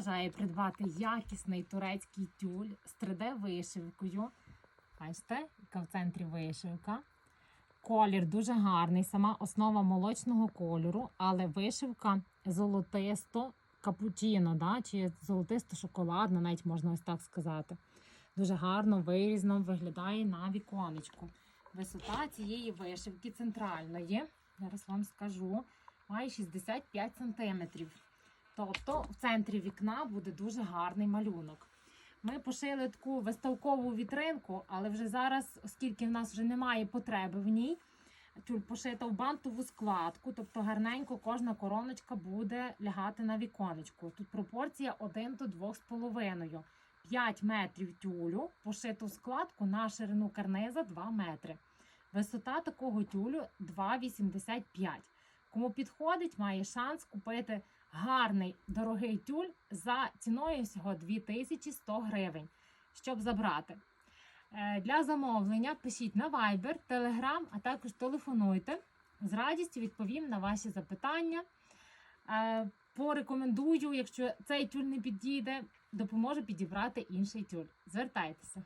бажає придбати якісний турецький тюль з 3D-вишивкою, бачите, яка в центрі вишивка. Колір дуже гарний, сама основа молочного кольору, але вишивка золотисто капучино, да? чи золотисто-шоколадна, навіть можна ось так сказати. Дуже гарно вирізно виглядає на віконечку. Висота цієї вишивки центральної, зараз вам скажу, має 65 см. Тобто в центрі вікна буде дуже гарний малюнок. Ми пошили таку виставкову вітринку, але вже зараз, оскільки в нас вже немає потреби в ній, тюль пошита в бантову складку, тобто гарненько кожна короночка буде лягати на віконечку. Тут пропорція 1 до 2,5. 5 метрів тюлю пошиту в складку на ширину карниза 2 метри. Висота такого тюлю 2,85. Кому підходить, має шанс купити гарний дорогий тюль за ціною всього 2100 гривень, щоб забрати. Е, Для замовлення пишіть на Viber, Telegram, а також телефонуйте. З радістю відповім на ваші запитання. Е, Порекомендую, якщо цей тюль не підійде, допоможу підібрати інший тюль. Звертайтеся.